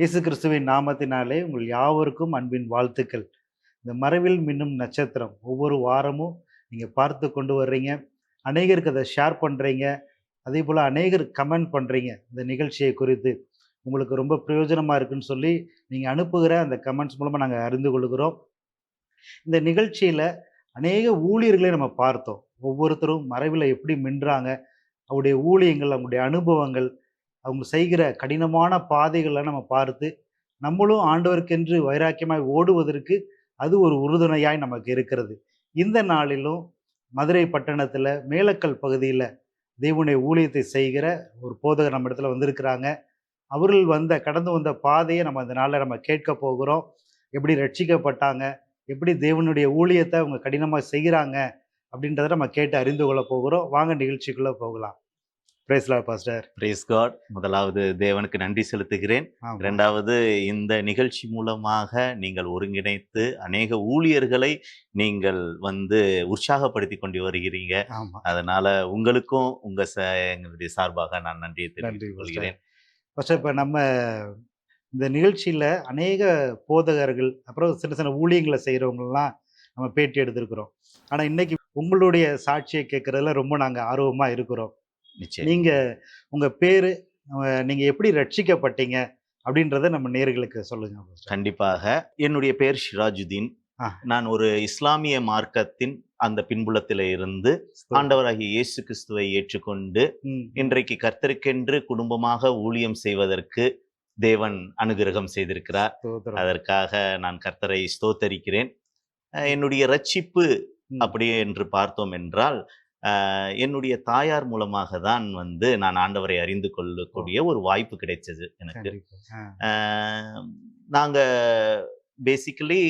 இயேசு கிறிஸ்துவின் நாமத்தினாலே உங்கள் யாவருக்கும் அன்பின் வாழ்த்துக்கள். இந்த மறைவில் மின்னும் நட்சத்திரம் ஒவ்வொரு வாரமும் நீங்கள் பார்த்து கொண்டு வர்றீங்க. அநேகருக்கு அதை ஷேர் பண்ணுறீங்க அதே போல் அநேகர் கமெண்ட் பண்ணுறீங்க இந்த நிகழ்ச்சியை குறித்து உங்களுக்கு ரொம்ப பிரயோஜனமாக இருக்குன்னு சொல்லி நீங்கள் அனுப்புகிற அந்த கமெண்ட்ஸ் மூலமாக நாங்கள் அறிந்து கொள்கிறோம். இந்த நிகழ்ச்சியில் அநேக ஊழியர்களை நம்ம பார்த்தோம். ஒவ்வொருத்தரும் மறைவில் எப்படி மின்றாங்க அவருடைய ஊழியங்கள் அவங்களுடைய அனுபவங்கள் அவங்க செய்கிற கடினமான பாதைகளை நம்ம பார்த்து நம்மளும் ஆண்டவருக்கென்று வைராக்கியமாய் ஓடுவதற்கு அது ஒரு உறுதுணையாய் நமக்கு இருக்கிறது. இந்த நாளிலும் மதுரை பட்டணத்தில் மேலக்கல் பகுதியில் தேவனுடைய ஊழியத்தை செய்கிற ஒரு போதகர் நம்ம இடத்துல வந்திருக்கிறாங்க. அவர்கள் வந்த கடந்து வந்த பாதையை நம்ம அந்த நாளில் நம்ம கேட்க போகிறோம். எப்படி ரட்சிக்கப்பட்டாங்க? எப்படி தேவனுடைய ஊழியத்தை அவங்க கடினமாக செய்கிறாங்க? அப்படின்றத நம்ம கேட்டு அறிந்து கொள்ள போகிறோம். வாங்க நிகழ்ச்சிக்குள்ளே போகலாம். பிரேஸ்லா பாஸ்டர் பிரேஸ் காட் முதலாவது தேவனுக்கு நன்றி செலுத்துகிறேன். இரண்டாவது இந்த நிகழ்ச்சி மூலமாக நீங்கள் ஒருங்கிணைத்து அநேக ஊழியர்களை நீங்கள் வந்து உற்சாகப்படுத்தி கொண்டு வருகிறீங்க. அதனால உங்களுக்கும் உங்க ச எங்களுடைய சார்பாக நான் நன்றியை நன்றி தெரிவித்துக் கொள்கிறேன். ஃபஸ்ட்டு இப்போ நம்ம இந்த நிகழ்ச்சியில் அநேக போதகர்கள் அப்புறம் சின்ன சின்ன ஊழியங்களை செய்கிறவங்கலாம் நம்ம பேட்டி எடுத்திருக்கிறோம். ஆனால் இன்னைக்கு உங்களுடைய சாட்சியை கேட்குறதுல ரொம்ப நாங்கள் ஆர்வமாக இருக்கிறோம். நிச்சயம். நீங்கள் உங்கள் பேர் நீங்கள் எப்படி ரட்சிக்கப்பட்டீங்க அப்படின்றத நம்ம நேர்களுக்கு சொல்லுங்க. கண்டிப்பாக. என்னுடைய பெயர் ஷிராஜுதீன். நான் ஒரு இஸ்லாமிய மார்க்கத்தின் அந்த பின்புலத்தில இருந்து ஆண்டவராகிய இயேசு கிறிஸ்துவை ஏற்றுக்கொண்டு இன்றைக்கு கர்த்தருக்கென்று குடும்பமாக ஊழியம் செய்வதற்கு தேவன் அனுகிரகம் செய்திருக்கிறார். அதற்காக நான் கர்த்தரை ஸ்தோத்தரிக்கிறேன். என்னுடைய ரட்சிப்பு ம், அப்படி என்று பார்த்தோம் என்றால் என்னுடைய தாயார் மூலமாக தான் வந்து நான் ஆண்டவரை அறிந்து கொள்ளக்கூடிய ஒரு வாய்ப்பு கிடைச்சது எனக்கு. கண்டிப்பா. ஆ, அஹ் நாங்க பேசிக்கலி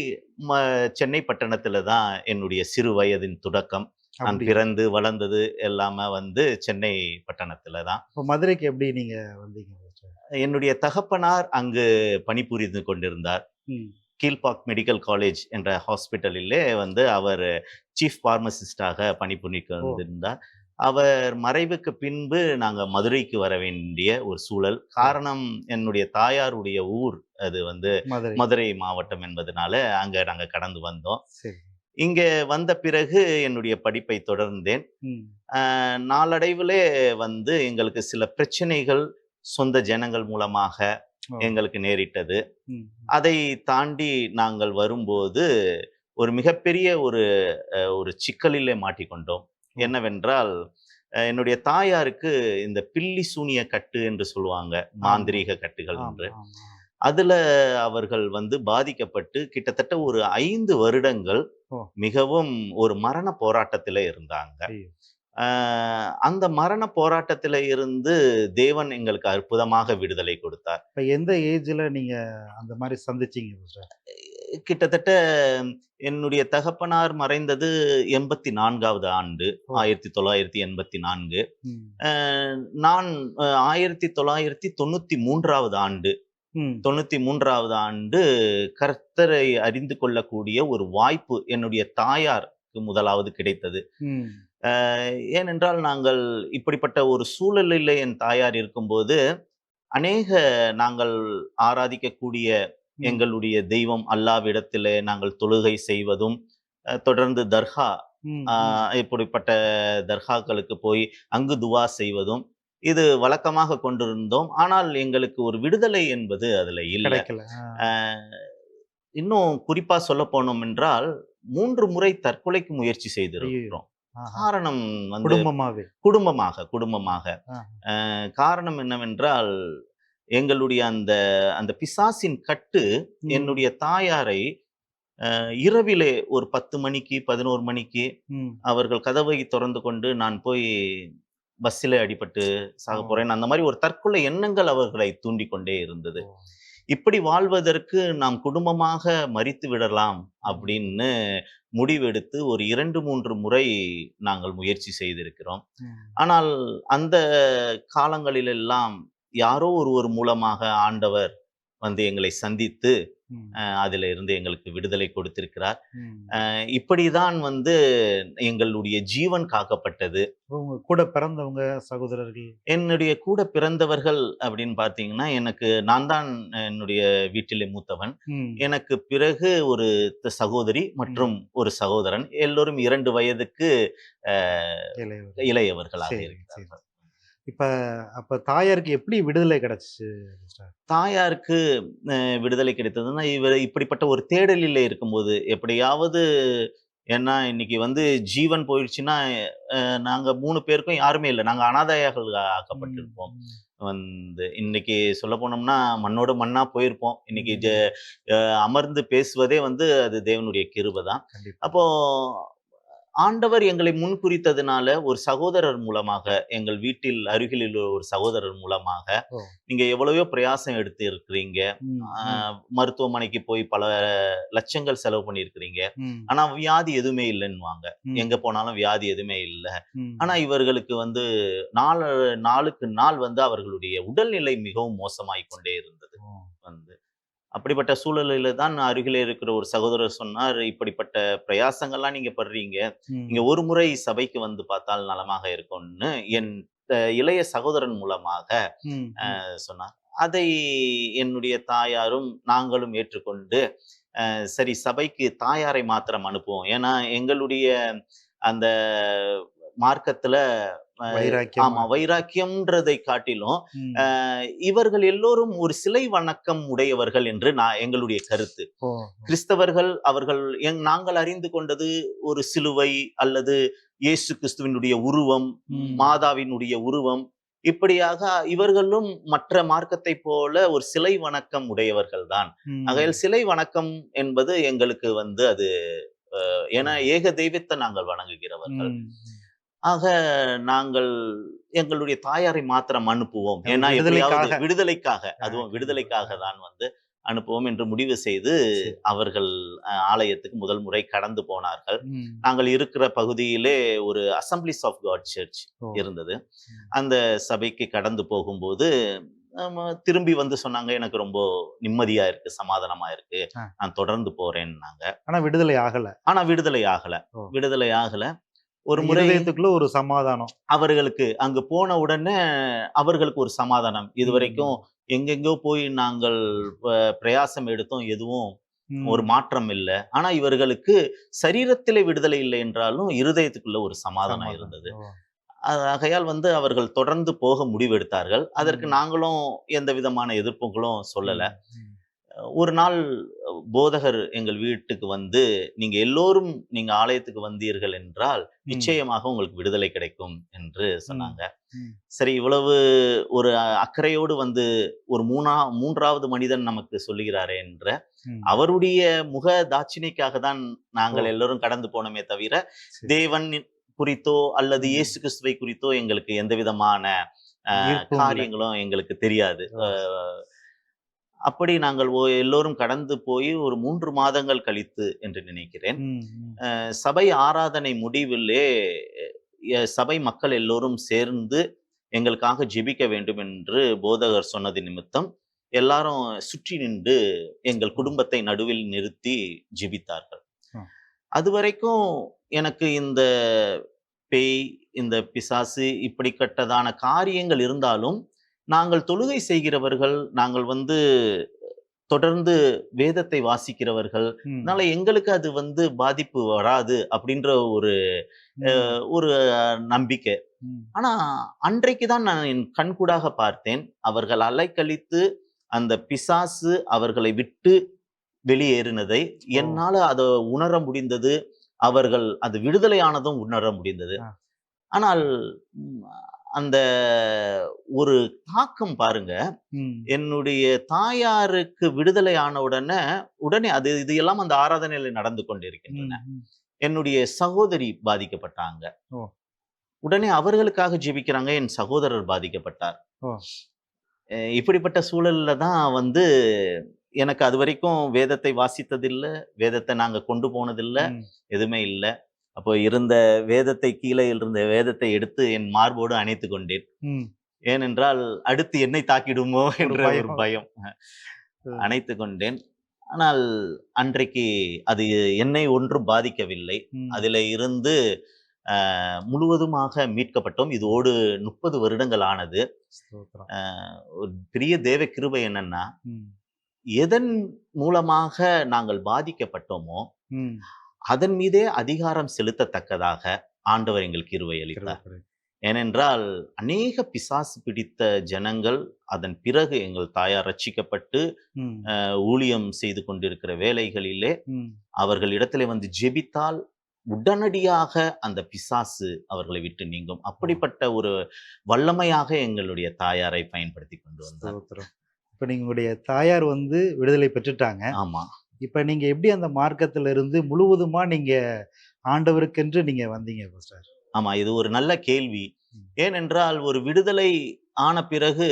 சென்னை பட்டணத்துல தான் என்னுடைய சிறு வயதின் தொடக்கம். நான். பிறந்து வளர்ந்தது எல்லாமே வந்து சென்னை பட்டணத்துல தான். இப்போ மதுரைக்கு எப்படி நீங்க வந்தீங்க? என்னுடைய தகப்பனார் அங்கு பணிபுரிந்து கொண்டிருந்தார். ம், கீழ்பாக் மெடிக்கல் காலேஜ் என்ற ஹாஸ்பிட்டலிலே வந்து அவர் சீஃப் பார்மசிஸ்டாக பணிபுரிந்து கொண்டிருந்தார் அவர் மறைவுக்கு பின்பு நாங்க மதுரைக்கு வர வேண்டிய ஒரு சூழல். காரணம் என்னுடைய தாயாருடைய ஊர் அது வந்து மதுரை. மாவட்டம் என்பதனால அங்க நாங்க கடந்து வந்தோம். இங்க வந்த பிறகு என்னுடைய படிப்பை தொடர்ந்தேன். நாளடைவிலே வந்து எங்களுக்கு சில பிரச்சனைகள் சொந்த ஜனங்கள் மூலமாக எங்களுக்கு நேரிட்டது. அதை தாண்டி நாங்கள் வரும்போது ஒரு மிகப்பெரிய ஒரு ஒரு சிக்கலிலே மாட்டிக்கொண்டோம். என்னவென்றால் என்னுடைய தாயாருக்கு இந்த பில்லி சூனிய கட்டு என்று சொல்லுவாங்க மாந்திரீக கட்டுகள் என்று. அதுல அவர்கள் வந்து பாதிக்கப்பட்டு கிட்டத்தட்ட ஒரு ஐந்து வருடங்கள். மிகவும் ஒரு மரண போராட்டத்தில இருந்தாங்க. அந்த மரண போராட்டத்தில இருந்து தேவன் எங்களுக்கு அற்புதமாக விடுதலை கொடுத்தார். இப்ப எந்த ஏஜ்ல நீங்க அந்த மாதிரி சந்திச்சீங்க? கிட்டத்தட்ட என்னுடைய தகப்பனார் மறைந்தது எண்பத்தி நான்காவது ஆண்டு. ஆயிரத்தி தொள்ளாயிரத்தி எண்பத்தி நான்கு நான் ஆயிரத்தி தொள்ளாயிரத்தி தொண்ணூத்தி மூன்றாவது ஆண்டு தொண்ணூத்தி மூன்றாவது ஆண்டு கர்த்தரை அறிந்து கொள்ளக்கூடிய ஒரு வாய்ப்பு என்னுடைய தாயாருக்கு முதலாவது கிடைத்தது. ஏனென்றால் நாங்கள் இப்படிப்பட்ட ஒரு சூழலில் என் தாயார் இருக்கும்போது அநேக நாங்கள் ஆராதிக்கக்கூடிய. எங்களுடைய தெய்வம் அல்லாவிடத்திலே நாங்கள் தொழுகை செய்வதும் தொடர்ந்து தர்கா இப்படிப்பட்ட தர்காக்களுக்கு போய் அங்கு துவா செய்வதும் இது வழக்கமாக கொண்டிருந்தோம். ஆனால் எங்களுக்கு ஒரு விடுதலை என்பது அதுல இல்லை. இன்னும் குறிப்பா சொல்ல போனோம் என்றால் மூன்று முறை தற்கொலைக்கு முயற்சி செய்திருக்கிறோம். காரணம் வந்து குடும்பமாவே. குடும்பமாக குடும்பமாக. காரணம் என்னவென்றால் எங்களுடைய அந்த அந்த பிசாசின் கட்டு என்னுடைய தாயாரை இரவிலே ஒரு பத்து மணிக்கு பதினோரு மணிக்கு அவர்கள் கதவை திறந்து கொண்டு நான் போய் பஸ்ஸில் அடிபட்டு சாக. போறேன். அந்த மாதிரி ஒரு தற்கொலை எண்ணங்கள் அவர்களை தூண்டிக் கொண்டே இருந்தது. இப்படி வாழ்வதற்கு நாம் குடும்பமாக மறித்து விடலாம் அப்படின்னு முடிவெடுத்து ஒரு இரண்டு மூன்று முறை நாங்கள் முயற்சி செய்திருக்கிறோம். ஆனால் அந்த காலங்களிலெல்லாம் யாரோ ஒருவர் மூலமாக ஆண்டவர் வந்து எங்களை சந்தித்து அதுல இருந்து எங்களுக்கு விடுதலை கொடுத்திருக்கிறார். இப்படிதான் வந்து எங்களுடைய ஜீவன் காக்கப்பட்டது. கூட பிறந்தவங்க சகோதரர்கள்? என்னுடைய கூட பிறந்தவர்கள் அப்படின்னு பார்த்தீங்கன்னா எனக்கு நான் தான் என்னுடைய வீட்டிலே மூத்தவன். எனக்கு பிறகு ஒரு சகோதரி மற்றும் ஒரு சகோதரன். எல்லோரும் இரண்டு வயதுக்கு. இளையவர்களாக இருக்கிறார்கள். இப்ப அப்ப தாயாருக்கு எப்படி விடுதலை கிடைச்சிச்சு? தாயாருக்கு விடுதலை கிடைத்ததுன்னா இவர் இப்படிப்பட்ட ஒரு தேடலில் இருக்கும்போது எப்படியாவது ஏன்னா இன்னைக்கு வந்து ஜீவன் போயிடுச்சுன்னா அஹ், நாங்க மூணு பேருக்கும் யாருமே இல்லை. நாங்க அனாதையாக ஆக்கப்பட்டிருப்போம். வந்து இன்னைக்கு சொல்ல போனோம்னா மண்ணோட மண்ணா போயிருப்போம். இன்னைக்கு அமர்ந்து பேசுவதே வந்து அது தேவனுடைய கிருபை தான். அப்போ ஆண்டவர் எங்களை முன்குறித்ததுனால ஒரு சகோதரர் மூலமாக எங்கள் வீட்டில் அருகில் உள்ள ஒரு சகோதரர் மூலமாக. நீங்க எவ்வளவோ பிரயாசம் எடுத்து இருக்கிறீங்க மருத்துவமனைக்கு போய் பல லட்சங்கள் செலவு பண்ணியிருக்கிறீங்க. ஆனா வியாதி எதுவுமே இல்லைன்னுவாங்க. எங்க போனாலும் வியாதி எதுவுமே இல்லை. ஆனா இவர்களுக்கு வந்து நாள் நாளுக்கு நாள் வந்து அவர்களுடைய உடல்நிலை மிகவும் மோசமாய் கொண்டே இருந்தது. வந்து அப்படிப்பட்ட சூழலில தான் அருகிலே இருக்கிற ஒரு சகோதரர் சொன்னார் இப்படிப்பட்ட பிரயாசங்கள்லாம் நீங்க படுறீங்க. நீங்க ஒரு முறை சபைக்கு வந்து பார்த்தால் நலமாக இருக்கும்னு என் இளைய சகோதரன் மூலமாக சொன்னார். அதை என்னுடைய தாயாரும் நாங்களும் ஏற்றுக்கொண்டு சரி சபைக்கு தாயாரை மாத்திரம் அனுப்புவோம். ஏன்னா எங்களுடைய அந்த மார்க்கத்துல. ஆமா வைராக்கியம்ன்றதை காட்டிலும் இவர்கள் எல்லோரும் ஒரு சிலை வணக்கம் உடையவர்கள் என்று நான் எங்களுடைய கருத்து. கிறிஸ்தவர்கள் அவர்கள் நாங்கள் அறிந்து கொண்டது ஒரு சிலுவை அல்லது இயேசு கிறிஸ்துவினுடைய உருவம். மாதாவினுடைய உருவம். இப்படியாக இவர்களும் மற்ற மார்க்கத்தை போல ஒரு சிலை வணக்கம் உடையவர்கள் தான். ஆகையால் சிலை வணக்கம் என்பது எங்களுக்கு வந்து அது ஏன்னா ஏக தெய்வத்தை நாங்கள் வணங்குகிறவர்கள். ஆக நாங்கள் எங்களுடைய தாயாரை மாத்திரம் அனுப்புவோம் ஏன்னா எப்படியாவது விடுதலைக்காக. அதுவும். விடுதலைக்காக தான் வந்து அனுப்புவோம் என்று முடிவு செய்து. அவர்கள் ஆலயத்துக்கு முதல் முறை கடந்து போனார்கள். நாங்கள் இருக்கிற பகுதியிலே ஒரு அசம்பிளிஸ் ஆஃப் காட் சர்ச் இருந்தது. அந்த சபைக்கு கடந்து போகும்போது திரும்பி வந்து சொன்னாங்க எனக்கு ரொம்ப நிம்மதியா இருக்கு சமாதானமா இருக்கு. நான் தொடர்ந்து போறேன்னாங்க ஆனா விடுதலை ஆகல ஆனா விடுதலை ஆகல. விடுதலை ஆகல ஒரு முறை இருதயத்துக்குள்ள ஒரு சமாதானம். அவர்களுக்கு அங்கு போன உடனே அவர்களுக்கு ஒரு சமாதானம். இதுவரைக்கும் எங்கெங்கோ போய் நாங்கள் பிரயாசம் எடுத்தோம் எதுவும். ஒரு மாற்றம் இல்லை. ஆனா இவர்களுக்கு சரீரத்திலே விடுதலை இல்லை என்றாலும் இருதயத்துக்குள்ள ஒரு சமாதானம் இருந்தது. ஆகையால் வந்து அவர்கள் தொடர்ந்து போக முடிவெடுத்தார்கள். அதற்கு. நாங்களும் எந்த விதமான எதிர்ப்புகளும் சொல்லல. ஒரு நாள் போதகர் எங்கள் வீட்டுக்கு வந்து நீங்க எல்லோரும் நீங்க ஆலயத்துக்கு வந்தீர்கள் என்றால். நிச்சயமாக உங்களுக்கு விடுதலை கிடைக்கும் என்று சொன்னாங்க. சரி இவ்வளவு ஒரு அக்கறையோடு வந்து ஒரு மூணா மூன்றாவது மனிதன் நமக்கு சொல்லுகிறாரே என்ற. அவருடைய முக தாட்சிணிக்காக தான் நாங்கள். எல்லோரும் கடந்து போனோமே தவிர. தேவன் குறித்தோ அல்லது. இயேசு கிறிஸ்துவை குறித்தோ எங்களுக்கு எந்த விதமான. காரியங்களும் எங்களுக்கு தெரியாது அப்படி நாங்கள் எல்லோரும் கடந்து போய் ஒரு மூன்று மாதங்கள் கழித்து என்று நினைக்கிறேன். சபை ஆராதனை முடிவிலே சபை மக்கள் எல்லோரும் சேர்ந்து எங்களுக்காக ஜெபிக்க வேண்டும் என்று போதகர் சொன்னது நிமித்தம் எல்லாரும் சுற்றி நின்று எங்கள் குடும்பத்தை நடுவில் நிறுத்தி ஜெபித்தார்கள். அதுவரைக்கும் எனக்கு இந்த பேய் இந்த பிசாசு இப்படிப்பட்டதான காரியங்கள் இருந்தாலும் நாங்கள் தொழுகை செய்கிறவர்கள் நாங்கள் வந்து தொடர்ந்து வேதத்தை வாசிக்கிறவர்கள். அதனால எங்களுக்கு அது வந்து பாதிப்பு வராது அப்படின்ற ஒரு ஒரு நம்பிக்கை. ஆனா அன்றைக்கு தான் நான் என் கண்கூடாக பார்த்தேன் அவர்கள் அலைக்கழித்து அந்த பிசாசு அவர்களை விட்டு வெளியேறினதை என்னால அதை உணர முடிந்தது அவர்கள் அது விடுதலையானதும் உணர முடிந்தது. ஆனால் அந்த ஒரு தாக்கம் பாருங்க. என்னுடைய தாயாருக்கு விடுதலை ஆன உடனே உடனே அது இது எல்லாம் அந்த ஆராதனையில நடந்து கொண்டிருக்கின்றன. என்னுடைய சகோதரி பாதிக்கப்பட்டாங்க. உடனே அவர்களுக்காக ஜெபிக்கிறாங்க. என் சகோதரர் பாதிக்கப்பட்டார். இப்படிப்பட்ட சூழல்ல தான் வந்து எனக்கு அது வரைக்கும் வேதத்தை வாசித்ததில்லை. வேதத்தை நாங்க கொண்டு போனதில்லை. எதுவுமே இல்லை. அப்போ இருந்த வேதத்தை கீழே இருந்த வேதத்தை எடுத்து என் மார்போடு அணைத்து கொண்டேன். ஏனென்றால் அடுத்து என்னை தாக்கிடுமோ என்ற ஒரு பயம். அணைத்து கொண்டேன் ஆனால் அன்றைக்கு அது என்னை ஒன்றும் பாதிக்கவில்லை. அதில் இருந்து முழுவதுமாக மீட்கப்பட்டோம் இதோடு முப்பது வருடங்கள் ஆனது ஒரு பெரிய தேவ கிருபை என்னன்னா. எதன் மூலமாக நாங்கள் பாதிக்கப்பட்டோமோ. அதன் மீதே அதிகாரம் செலுத்தத்தக்கதாக ஆண்டவர் எங்களுக்கு கிருபை அளித்தார். ஏனென்றால் அநேக பிசாசு பிடித்த ஜனங்கள் அதன் பிறகு எங்கள் தாயார் ரட்சிக்கப்பட்டு ஊழியம் செய்து கொண்டிருக்கிற வேலைகளிலே. அவர்கள் இடத்துல வந்து ஜெபித்தால் உடனடியாக அந்த பிசாசு அவர்களை விட்டு நீங்கும். அப்படிப்பட்ட ஒரு வல்லமையாக எங்களுடைய தாயாரை பயன்படுத்தி கொண்டு வந்தார். இப்ப நீங்க உங்களுடைய தாயார் வந்து விடுதலை பெற்றுட்டாங்க. ஆமா. இப்ப நீங்க எப்படி அந்த மார்க்கத்துல இருந்து முழுவதுமா நீங்க ஆண்டவருக்கென்று நீங்க வந்தீங்க பாஸ்டர் ஆமா இது ஒரு நல்ல கேள்வி. ஏனென்றால் ஒரு விடுதலை ஆன பிறகு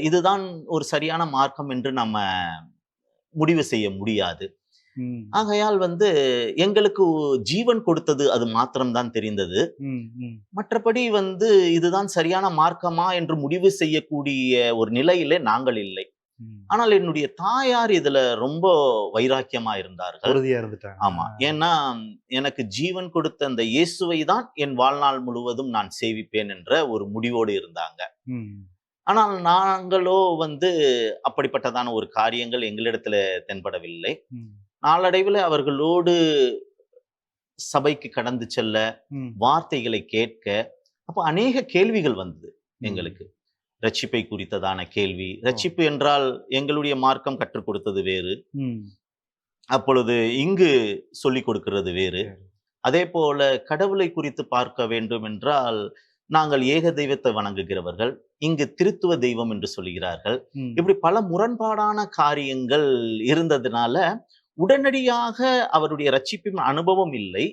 இதுதான் ஒரு சரியான மார்க்கம் என்று நம்ம முடிவு செய்ய முடியாது. ஆகையால் வந்து எங்களுக்கு ஜீவன் கொடுத்தது அது மாத்திரம்தான் தெரிந்தது. மற்றபடி வந்து இதுதான் சரியான மார்க்கமா என்று முடிவு செய்யக்கூடிய ஒரு நிலையிலே நாங்கள் இல்லை. ஆனால் என்னுடைய தாயார் இதுல ரொம்ப வைராக்கியமா இருந்தார்கள். உறுதியா இருந்துட்டாங்க. ஆமா. ஏன்னா எனக்கு ஜீவன் கொடுத்த அந்த இயேசுவை தான் என் வாழ்நாள் முழுவதும் நான் சேவிப்பேன் என்ற ஒரு முடிவோடு இருந்தாங்க. ஆனால் நாங்களோ வந்து அப்படிப்பட்டதான ஒரு காரியங்கள் எங்களிடத்துல தென்படவில்லை. நாளடைவில் அவர்களோடு சபைக்கு கடந்து செல்ல. வார்த்தைகளை கேட்க அப்போ அநேக கேள்விகள் வந்தது எங்களுக்கு. ரட்சிப்பை குறித்ததான கேள்வி ரட்சிப்பு என்றால் எங்களுடைய மார்க்கம் கற்றுக் கொடுத்தது வேறு. அப்பொழுது இங்கு சொல்லிக் கொடுக்கிறது வேறு. அதே போல கடவுளை குறித்து பார்க்க வேண்டும் என்றால் நாங்கள் ஏக தெய்வத்தை வணங்குகிறவர்கள் இங்கு திருத்துவ தெய்வம் என்று சொல்கிறார்கள். இப்படி பல முரண்பாடான காரியங்கள் இருந்ததுனால உடனடியாக அவருடைய ரட்சிப்பின் அனுபவம் இல்லை.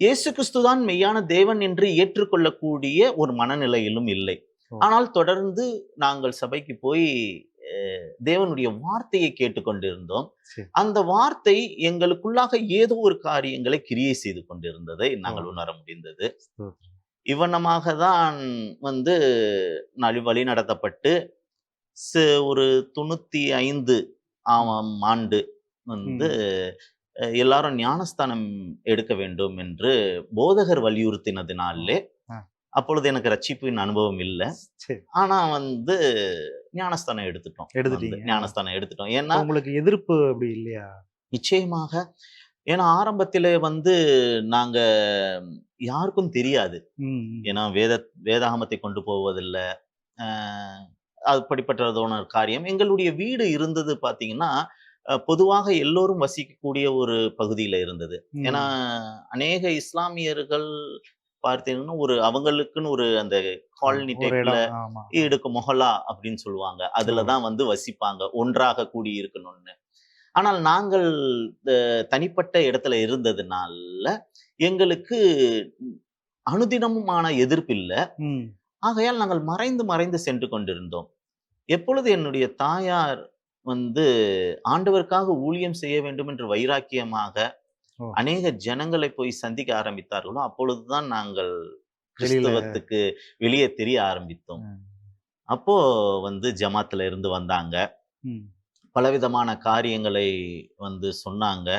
இயேசு கிறிஸ்துதான் மெய்யான தேவன் என்று ஏற்றுக்கொள்ளக்கூடிய ஒரு மனநிலையிலும் இல்லை. ஆனால் தொடர்ந்து நாங்கள் சபைக்கு போய் தேவனுடைய வார்த்தையை கேட்டுக்கொண்டிருந்தோம். அந்த வார்த்தை எங்களுக்குள்ளாக ஏதோ ஒரு காரியங்களை கிரியை செய்து கொண்டிருந்ததை நாங்கள். உணர முடிந்தது. இவ்வண்ணமாக தான் வந்து நலி வழி நடத்தப்பட்டு ஒரு தொண்ணூத்தி ஐந்து ஆமாம் ஆண்டு வந்து எல்லாரும் ஞானஸ்தானம் எடுக்க வேண்டும் என்று போதகர் வலியுறுத்தினதினாலே. அப்பொழுது எனக்கு ரட்சிப்பின் அனுபவம் இல்லை. சரி. ஆனா வந்து ஞானஸ்தானம் எடுத்துட்டோம். எடுத்துட்டீங்க. ஞானஸ்தானம் எடுத்துட்டோம். ஏன்னா உங்களுக்கு எதிர்ப்பு அப்படி இல்லையா? நிச்சயமாக. ஏன்னா ஆரம்பத்திலே வந்து நாங்க யாருக்கும் தெரியாது. ஏன்னா வேத வேதாகமத்தை கொண்டு போவதில்லை. ஆஹ் அப்படிப்பட்டதான ஒரு காரியம். எங்களுடைய வீடு இருந்தது பாத்தீங்கன்னா அஹ் பொதுவாக எல்லோரும் வசிக்கக்கூடிய ஒரு பகுதியில இருந்தது. ஏன்னா அநேக இஸ்லாமியர்கள் பார்த்தீங்கன்னா ஒரு அவங்களுக்குன்னு ஒரு அந்த காலனி டைப்ல ஈடுக்கு மொஹலா அப்படின்னு சொல்லுவாங்க. அதுல தான் வந்து வசிப்பாங்க. ஒன்றாக கூடி இருக்கணும்னு ஆனால் நாங்கள் தனிப்பட்ட இடத்துல இருந்ததுனால எங்களுக்கு அனுதினமுமான எதிர்ப்பு இல்லை. ஆகையால் நாங்கள் மறைந்து மறைந்து சென்று கொண்டிருந்தோம். எப்பொழுது என்னுடைய தாயார் வந்து ஆண்டவருக்காக ஊழியம் செய்ய வேண்டும் என்று வைராக்கியமாக. அநேக ஜனங்களை போய் சந்திக்க ஆரம்பித்தார்களோ அப்பொழுதுதான் நாங்கள் கிறிஸ்தவத்துக்கு வெளியே தெரிய ஆரம்பித்தோம். அப்போ வந்து ஜமாத்துல இருந்து வந்தாங்க. பலவிதமான காரியங்களை வந்து சொன்னாங்க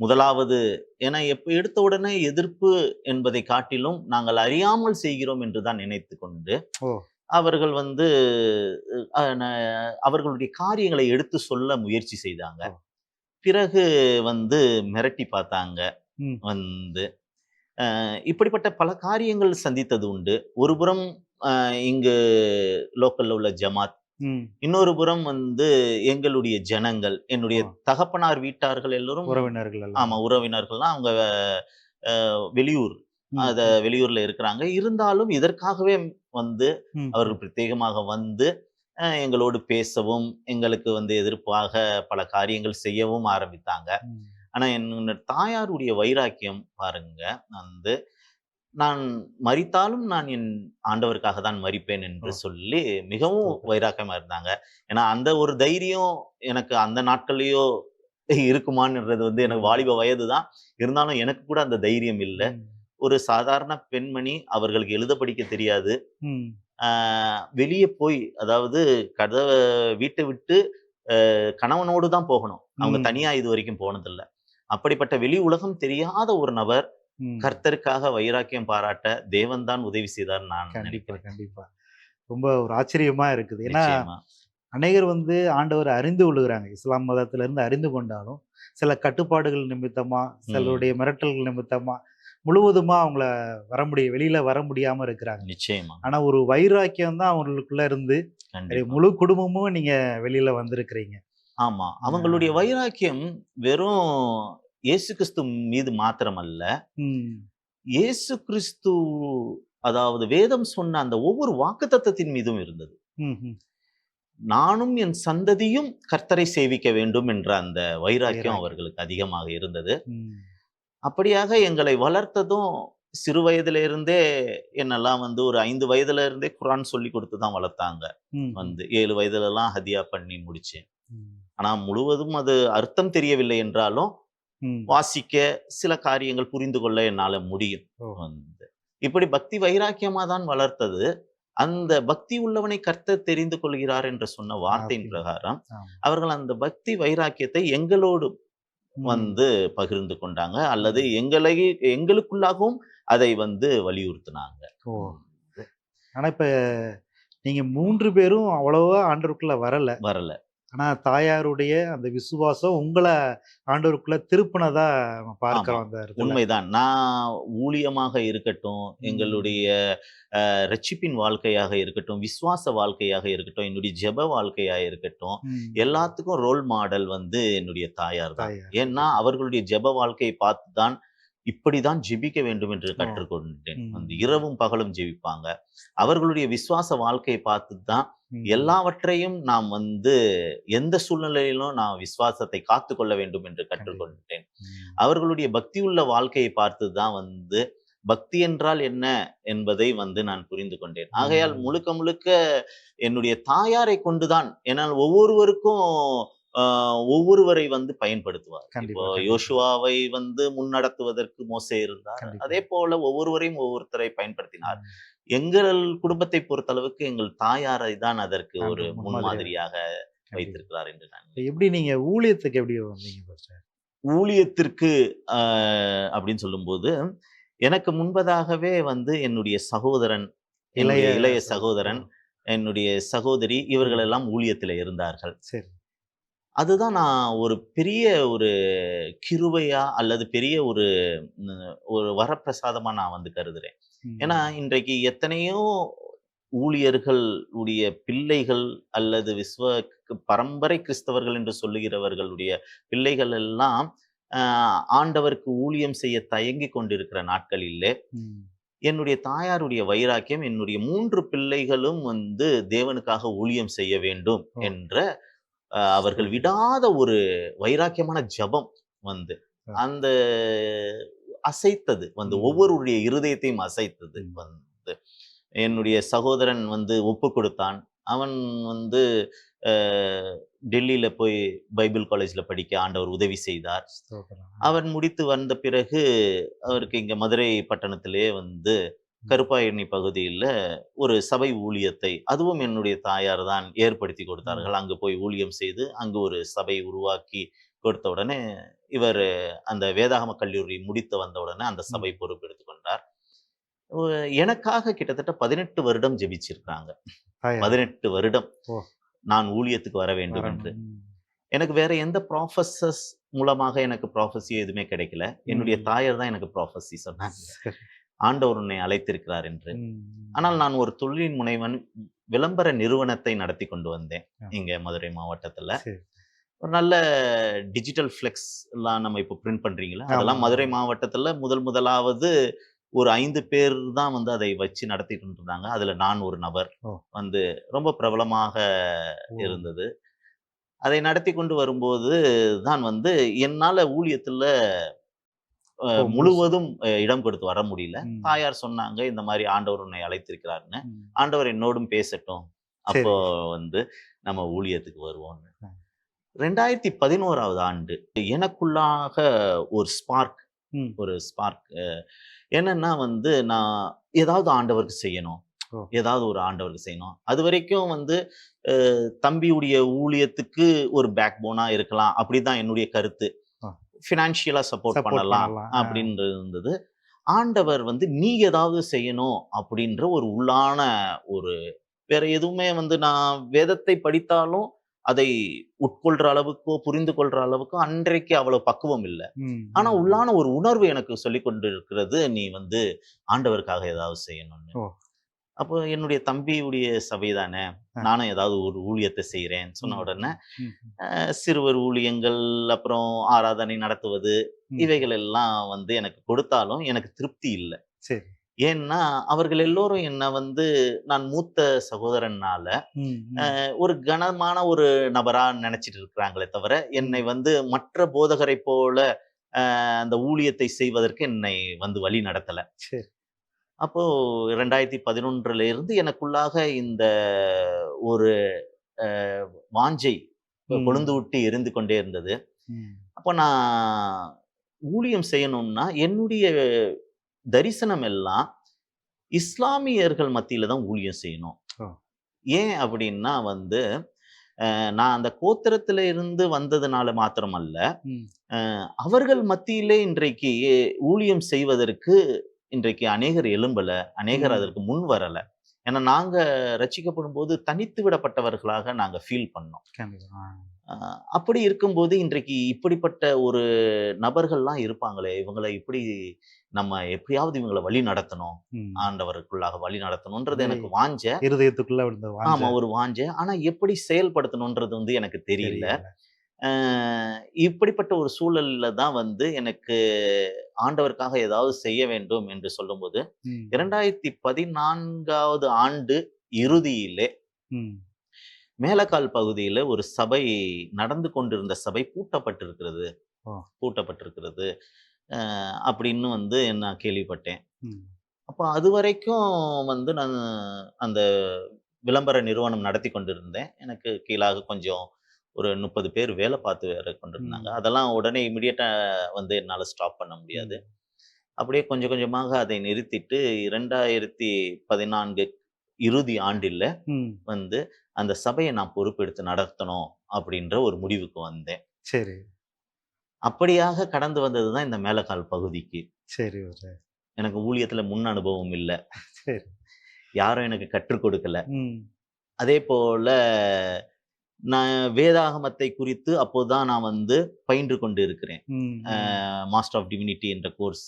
முதலாவது ஏன்னா எப்ப எடுத்த உடனே எதிர்ப்பு என்பதை காட்டிலும் நாங்கள் அறியாமல் செய்கிறோம் என்று தான் நினைத்து கொண்டு. அவர்கள் வந்து அவர்களுடைய காரியங்களை எடுத்து சொல்ல முயற்சி செய்தாங்க. பிறகு வந்து மிரட்டி பார்த்தாங்க. வந்து இப்படிப்பட்ட பல காரியங்கள் சந்தித்தது உண்டு ஒரு புறம் இங்கு லோக்கல்ல உள்ள ஜமாத். இன்னொரு புறம் வந்து எங்களுடைய ஜனங்கள் என்னுடைய. தகப்பனார் வீட்டார்கள் எல்லோரும் உறவினர்கள் ஆமா உறவினர்கள்லாம் அவங்க வெளியூர். அத வெளியூர்ல இருக்கிறாங்க இருந்தாலும் இதற்காகவே வந்து. அவர்கள் பிரத்யேகமாக வந்து எங்களோடு பேசவும் எங்களுக்கு வந்து எதிர்ப்பாக பல காரியங்கள் செய்யவும் ஆரம்பித்தாங்க ம். ஆனா என்னோட தாயாருடைய வைராக்கியம் பாருங்க வந்து நான் மரித்தாலும் நான் என் ஆண்டவருக்காக தான் மரிப்பேன் என்று. சொல்லி மிகவும் ஸ்தோத்திரம். வைராக்கியமா இருந்தாங்க ஏன்னா அந்த ஒரு தைரியம் எனக்கு அந்த நாட்கள்லயோ இருக்குமான்றது வந்து எனக்கு வாலிப வயது தான் இருந்தாலும் எனக்கு கூட அந்த தைரியம் இல்லை. ஒரு சாதாரண பெண்மணி அவர்களுக்கு எழுத படிக்க தெரியாது வெளியே போய் அதாவது கதவை வீட்டை விட்டு கணவனோடு தான் போகணும். அவங்க. தனியா இது வரைக்கும் போனதில்லை. அப்படிப்பட்ட வெளி உலகம் தெரியாத ஒரு நபர். கர்த்தருக்காக வைராக்கியம் பாராட்ட தேவன் தான் உதவி செய்தார் நான் கண்டிப்பா கண்டிப்பா. ரொம்ப ஒரு ஆச்சரியமா இருக்குது. ஏன்னா அநேகர் வந்து ஆண்டவரை அறிந்து கொள்ளுகிறாங்க. இஸ்லாம் மதத்துல இருந்து அறிந்து கொண்டாலும் சில கட்டுப்பாடுகள் நிமித்தமா சிலருடைய மிரட்டல்கள் நிமித்தமா முழுவதுமா அவங்கள வர முடிய வெளியில வர முடியாம இருக்கிறாங்க. நிச்சயமா. ஆனா ஒரு வைராக்கியம் தான் அவங்களுக்குள்ள இருந்து முழு குடும்பமும் நீங்க வெளியில வந்திருக்கிறீங்க. ஆமா. அவங்களுடைய வைராக்கியம் வெறும் இயேசு கிறிஸ்து மீது மாத்திரமல்ல. இயேசு கிறிஸ்து அதாவது வேதம் சொன்ன அந்த ஒவ்வொரு வாக்குத்தத்தத்தின் மீதும் இருந்தது. நானும் என் சந்ததியும் கர்த்தரை சேவிக்க வேண்டும் என்ற அந்த வைராக்கியம். அவர்களுக்கு அதிகமாக இருந்தது. அப்படியாக எங்களை வளர்த்ததும் சிறு வயதுல இருந்தே என்னெல்லாம் வந்து ஒரு ஐந்து வயதுல இருந்தே குரான் சொல்லி கொடுத்து தான் வளர்த்தாங்க. வந்து ஏழு வயதுல எல்லாம் ஹதியா பண்ணி முடிச்சேன். ஆனா முழுவதும் அது அர்த்தம் தெரியவில்லை என்றாலும். வாசிக்க சில காரியங்கள் புரிந்து கொள்ள என்னால முடியும். வந்து இப்படி பக்தி வைராக்கியமா தான் வளர்த்தது அந்த பக்தி உள்ளவனை கர்த்தர் தெரிந்து கொள்கிறார் என்று சொன்ன வார்த்தையின். பிரகாரம். அவர்கள் அந்த பக்தி வைராக்கியத்தை எங்களோடு. வந்து பகிர்ந்து கொண்டாங்க. அல்லது எங்களை எங்களுக்குள்ளாகவும் அதை வந்து வலியுறுத்தினாங்க. ஓ! ஆனா இப்ப நீங்க மூன்று பேரும் அவ்வளவா ஆண்டவருக்குள்ள வரல. வரல. ஆனா தாயாருடைய அந்த விசுவாசம் உங்களை ஆண்டவருக்குள்ள திருப்பினதா பார்க்கிறோம் அந்த உண்மைதான் நான் ஊழியமாக இருக்கட்டும். எங்களுடைய ரட்சிப்பின் வாழ்க்கையாக இருக்கட்டும் விசுவாச வாழ்க்கையாக இருக்கட்டும் என்னுடைய ஜெப வாழ்க்கையாக இருக்கட்டும். எல்லாத்துக்கும் ரோல் மாடல் வந்து என்னுடைய தாயார் தான். ஏன்னா அவர்களுடைய ஜெப வாழ்க்கையை பார்த்து தான் இப்படிதான் ஜெபிக்க வேண்டும் என்று. கற்றுக்கொண்டேன். வந்து இரவும் பகலும் ஜெபிப்பாங்க அவர்களுடைய விசுவாச வாழ்க்கையை பார்த்து தான். எல்லாவற்றையும் நாம் வந்து எந்த சூழ்நிலையிலும் நான் விசுவாசத்தை காத்து கொள்ள வேண்டும் என்று கற்றுக்கொண்டேன். அவர்களுடைய பக்தியுள்ள வாழ்க்கையை பார்த்து தான் வந்து பக்தி என்றால் என்ன என்பதை வந்து நான் புரிந்து கொண்டேன் ஆகையால். முழுக்க முழுக்க என்னுடைய தாயாரை கொண்டுதான் ஏன்னால் ஒவ்வொருவருக்கும் ஒவ்வொருவரை வந்து பயன்படுத்துவார் இப்போ. யோசுவாவை வந்து முன்னடத்துவதற்கு மோசே இருந்தார். அதே போல ஒவ்வொருவரையும் ஒவ்வொருத்தரை பயன்படுத்தினார். எங்கள் குடும்பத்தை பொறுத்தளவுக்கு எங்கள் தாயாரை தான் அதற்கு ஒரு முன்மாதிரியாக. வைத்திருக்கிறார் என்று நான் எப்படி நீங்க ஊழியத்துக்கு எப்படி வந்தீங்க? ஊழியத்திற்கு ஆஹ், அப்படின்னு சொல்லும்போது எனக்கு முன்பதாகவே வந்து என்னுடைய சகோதரன் இளைய இளைய சகோ- சகோதரன் என்னுடைய சகோதரி இவர்கள் எல்லாம் ஊழியத்தில் இருந்தார்கள் சரி அதுதான் நான் ஒரு பெரிய ஒரு கிருபையா அல்லது பெரிய ஒரு ஒரு வரப்பிரசாதமா நான் வந்து கருதுறேன். ஏன்னா இன்றைக்கு எத்தனையோ ஊழியர்கள் உடைய பிள்ளைகள் அல்லது விஸ்வ பரம்பரை கிறிஸ்தவர்கள் என்று சொல்லுகிறவர்களுடைய பிள்ளைகள் எல்லாம் ஆண்டவருக்கு ஊழியம் செய்ய தயங்கி கொண்டிருக்கிற நாட்களிலே ம். என்னுடைய தாயாருடைய வைராக்கியம் என்னுடைய மூன்று பிள்ளைகளும் வந்து தேவனுக்காக ஊழியம் செய்ய வேண்டும். என்ற அவர்கள் விடாத ஒரு வைராக்கியமான ஜெபம் வந்து. அந்த அசைத்தது வந்து. ஒவ்வொருடைய இருதயத்தையும் அசைத்தது. வந்து என்னுடைய சகோதரன் வந்து ஒப்பு கொடுத்தான் அவன் வந்து டெல்லியில போய் பைபிள் காலேஜ்ல படிக்க ஆண்டவர் உதவி செய்தார். அவன் முடித்து வந்த பிறகு அவருக்கு இங்க மதுரை பட்டணத்திலே வந்து கருப்பாயணி பகுதியில் ஒரு சபை ஊழியத்தை அதுவும் என்னுடைய தாயார் தான் ஏற்படுத்தி கொடுத்தார்கள் அங்கு போய் ஊழியம் செய்து அங்கு ஒரு சபை உருவாக்கி கொடுத்த உடனே இவர் அந்த வேதாகம கல்லூரி முடித்து வந்த உடனே அந்த சபை பொறுப்பெடுத்து கொண்டார் ஒ- எனக்காக கிட்டத்தட்ட பதினெட்டு வருடம் ஜெபிச்சிருக்காங்க. பதினெட்டு வருடம். நான் ஊழியத்துக்கு வர வேண்டும் என்று. எனக்கு வேற எந்த ப்ராஃபஸர்ஸ் மூலமாக எனக்கு ப்ராஃபஸி எதுவுமே கிடைக்கல என்னுடைய. தாயார் தான் எனக்கு ப்ராஃபஸி சொன்னாங்க. ஆண்டவர் உன்னை அழைத்திருக்கிறார் என்று. ஆனால் நான் ஒரு தொழில் முனைவன் விளம்பர நிறுவனத்தை நடத்தி கொண்டு வந்தேன். இங்க மதுரை மாவட்டத்துல. ஒரு நல்ல டிஜிட்டல் ஃப்ளெக்ஸ் எல்லாம் நம்ம இப்போ பிரிண்ட் பண்றீங்களா. அதெல்லாம் மதுரை மாவட்டத்துல முதல் முதலாவது ஒரு ஐந்து பேர் தான் வந்து அதை வச்சு நடத்திட்டு இருந்தாங்க அதுல நான் ஒரு நபர். வந்து ரொம்ப பிரபலமாக. இருந்தது அதை நடத்தி கொண்டு வரும்போது தான் வந்து என்னால ஊழியத்துல. முழுவதும் இடம் கொடுத்து வர முடியல. தாயார் சொன்னாங்க இந்த மாதிரி ஆண்டவர் உன்னை அழைத்திருக்கிறாருன்னு. ஆண்டவர் என்னோடும் பேசட்டும். அப்போ வந்து நம்ம ஊழியத்துக்கு வருவோம்னு. ரெண்டாயிரத்தி பதினோராவது ஆண்டு எனக்குள்ளாக ஒரு ஸ்பார்க். ஒரு ஸ்பார்க் என்னன்னா வந்து நான் ஏதாவது ஆண்டவருக்கு செய்யணும். ஏதாவது ஒரு ஆண்டவருக்கு செய்யணும் அது வரைக்கும் வந்து தம்பியுடைய ஊழியத்துக்கு ஒரு பேக் போனா இருக்கலாம் அப்படிதான் என்னுடைய கருத்து ஆ. ஃபினான்ஷியலா சப்போர்ட் Support பண்ணலாம். அப்படின்றது இருந்தது ஆண்டவர் வந்து நீ ஏதாவது செய்யணும் அப்படின்ற ஒரு உள்ளான ஒரு வேற எதுவுமே வந்து நான் வேதத்தை படித்தாலும் அதை உட்கொள்ற அளவுக்கோ புரிந்து கொள்ற அளவுக்கோ அன்றைக்கு அவ்வளவு பக்குவம் இல்லை ஆனா. உள்ளான ஒரு உணர்வு எனக்கு சொல்லி கொண்டு இருக்கிறது நீ வந்து ஆண்டவருக்காக ஏதாவது செய்யணும்னு. அப்போ என்னுடைய தம்பியுடைய சபை தானே. நானும் ஏதாவது ஒரு ஊழியத்தை செய்யறேன் சொன்ன. உடனே சிறுவர் ஊழியங்கள் அப்புறம் ஆராதனை நடத்துவது. இவைகள் எல்லாம் வந்து எனக்கு கொடுத்தாலும் எனக்கு திருப்தி இல்லை சரி ஏன்னா அவர்கள் எல்லோரும் என்ன வந்து நான் மூத்த சகோதரனால ஒரு கனமான ஒரு நபரா நினைச்சிட்டு இருக்கிறாங்களே தவிர என்னை வந்து மற்ற போதகரை போல அந்த ஊழியத்தை செய்வதற்கு என்னை வந்து வழி நடத்தல அப்போ ரெண்டாயிரத்தி பதினொன்றுல இருந்து எனக்குள்ளாக இந்த ஒரு வாஞ்சை. கொழுந்து விட்டு எரிந்து கொண்டே இருந்தது. அப்போ நான் ஊழியம் செய்யணும்னா என்னுடைய தரிசனம் எல்லாம் இஸ்லாமியர்கள் மத்தியில தான் ஊழியம் செய்யணும். ஏன் அப்படின்னா வந்து நான் அந்த கோத்திரத்துல இருந்து வந்ததுனால மாத்திரமல்ல அவர்கள் மத்தியிலே இன்றைக்கு ஊழியம் செய்வதற்கு இன்றைக்கு அநேகர் எழும்பல அநேகர். அதற்கு முன் வரல. ஏன்னா நாங்க ரட்சிக்கப்படும் போது தனித்து விடப்பட்டவர்களாக நாங்க ஃபீல் பண்ணோம். அப்படி இருக்கும்போது இன்றைக்கு இப்படிப்பட்ட ஒரு நபர்கள்லாம் இருப்பாங்களே இவங்களை இப்படி நம்ம எப்படியாவது இவங்களை வழி நடத்தணும். ஆண்டவருக்குள்ளாக வழி நடத்தணும்ன்றது எனக்கு வாஞ்ச இருதயத்துக்குள்ள ஆமா ஒரு வாஞ்ச. ஆனா எப்படி செயல்படுத்தணும்ன்றது வந்து எனக்கு தெரியல. இப்படிப்பட்ட ஒரு சூழல்ல தான் வந்து எனக்கு ஆண்டவருக்காக ஏதாவது செய்ய வேண்டும் என்று சொல்லும்போது. இரண்டாயிரத்தி பதினான்காவது ஆண்டு இறுதியிலே. மேலக்கால் பகுதியில ஒரு சபை நடந்து கொண்டிருந்த சபை பூட்டப்பட்டிருக்கிறது. பூட்டப்பட்டிருக்கிறது அப்படின்னு வந்து நான் கேள்விப்பட்டேன். அப்போ அது வரைக்கும் வந்து நான் அந்த விளம்பர நிறுவனம் நடத்தி கொண்டிருந்தேன் எனக்கு கீழாக கொஞ்சம் ஒரு முப்பது பேர் வேலை பார்த்து வேற கொண்டிருந்தாங்க. ம். அதெல்லாம் உடனே இமிடியட்டா வந்து என்னால் ஸ்டாப் பண்ண முடியாது. அப்படியே கொஞ்சம் கொஞ்சமாக அதை நிறுத்திட்டு இரண்டாயிரத்தி பதினான்கு இறுதி ஆண்டில். வந்து அந்த சபையை நான் பொறுப்பெடுத்து நடத்தணும் அப்படின்ற ஒரு முடிவுக்கு வந்தேன். சரி. அப்படியாக கடந்து வந்தது தான் இந்த மேலக்கால் பகுதிக்கு. சரி எனக்கு ஊழியத்துல முன் அனுபவம் இல்லை. சரி. யாரும் எனக்கு கற்றுக் கொடுக்கல. அதே போல நான் வேதாகமத்தை குறித்து அப்போதான் நான் வந்து பயின்று கொண்டு இருக்கிறேன். மாஸ்டர் ஆஃப் டிவினிட்டி என்ற கோர்ஸ்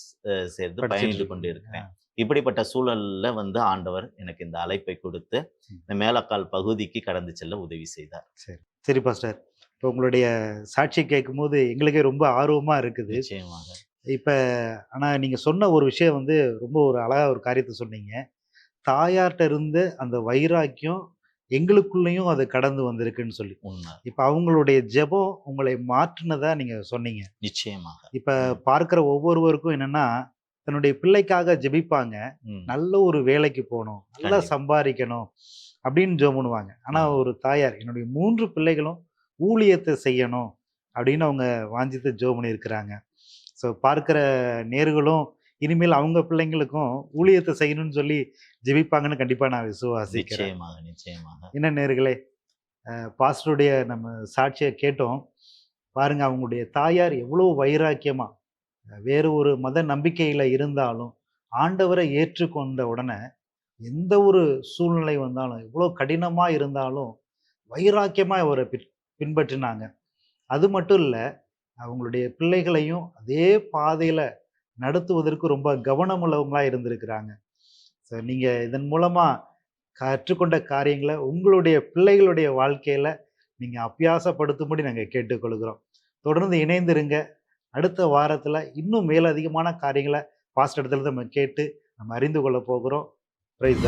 சேர்ந்து பயின்று கொண்டு. இருக்கிறேன் இப்படிப்பட்ட சூழல்ல வந்து ஆண்டவர் எனக்கு இந்த அழைப்பை கொடுத்து. இந்த மேலக்கால் பகுதிக்கு கடந்து செல்ல உதவி செய்தார். சரி. சரி பாஸ்டர் இப்போ உங்களுடைய சாட்சி கேட்கும்போது எங்களுக்கே ரொம்ப ஆர்வமா இருக்குது. நிச்சயமாக. இப்போ ஆனால் நீங்கள் சொன்ன ஒரு விஷயம் வந்து ரொம்ப ஒரு அழகா ஒரு காரியத்தை சொன்னீங்க. தாயார்கிட்ட இருந்து அந்த வைராக்கியம் எங்களுக்குள்ளேயும் அது கடந்து வந்திருக்குன்னு சொல்லி. உண்மை. இப்போ அவங்களுடைய ஜெபம் உங்களை மாற்றினதா நீங்கள் சொன்னீங்க. நிச்சயமாக. இப்போ பார்க்குற ஒவ்வொருவருக்கும் என்னன்னா தன்னுடைய பிள்ளைக்காக ஜெபிப்பாங்க. நல்ல ஒரு வேலைக்கு போகணும். நல்லா. சம்பாதிக்கணும் அப்படின்னு ஜெபம் பண்ணுவாங்க ஆனால். ஒரு தாயார் என்னுடைய மூன்று பிள்ளைகளும் ஊழியத்தை செய்யணும் அப்படின்னு அவங்க வாஞ்சித்து ஜெபம் பண்ணியிருக்கிறாங்க. ஸோ பார்க்குற நேர்களும் இனிமேல் அவங்க பிள்ளைங்களுக்கும் ஊழியத்தை செய்யணும்னு சொல்லி ஜெபிப்பாங்கன்னு கண்டிப்பாக நான் விசுவாசிக்கிறேன். நிச்சயமாக நிச்சயமாக. என்ன நேர்களே பாஸ்டருடைய நம்ம சாட்சியை கேட்டோம். பாருங்க அவங்களுடைய தாயார் எவ்வளோ வைராக்கியமா. அஹ், வேறு ஒரு மத நம்பிக்கையில இருந்தாலும் ஆண்டவரை ஏற்றுக்கொண்ட உடனே எந்த ஒரு சூழ்நிலை வந்தாலும் எவ்வளோ கடினமா இருந்தாலும் வைராக்கியமா அவரை பின்- பின்பற்றினாங்க. அது மட்டும் இல்லை அவங்களுடைய பிள்ளைகளையும் அதே பாதையில நடத்துவதற்கு ரொம்ப கவனமுள்ளவங்களாக இருந்திருக்கிறாங்க. ஸோ நீங்கள் இதன் மூலமாக கற்றுக்கொண்ட காரியங்களை உங்களுடைய பிள்ளைகளுடைய வாழ்க்கையில் நீங்கள் அபியாசப்படுத்தும்படி நாங்கள் கேட்டுக்கொள்கிறோம். தொடர்ந்து இணைந்திருங்க. அடுத்த வாரத்தில் இன்னும் மேலதிகமான காரியங்களை பாஸ்ட் இடத்துல நம்ம கேட்டு நம்ம அறிந்து கொள்ள போகிறோம். பிரைஸ்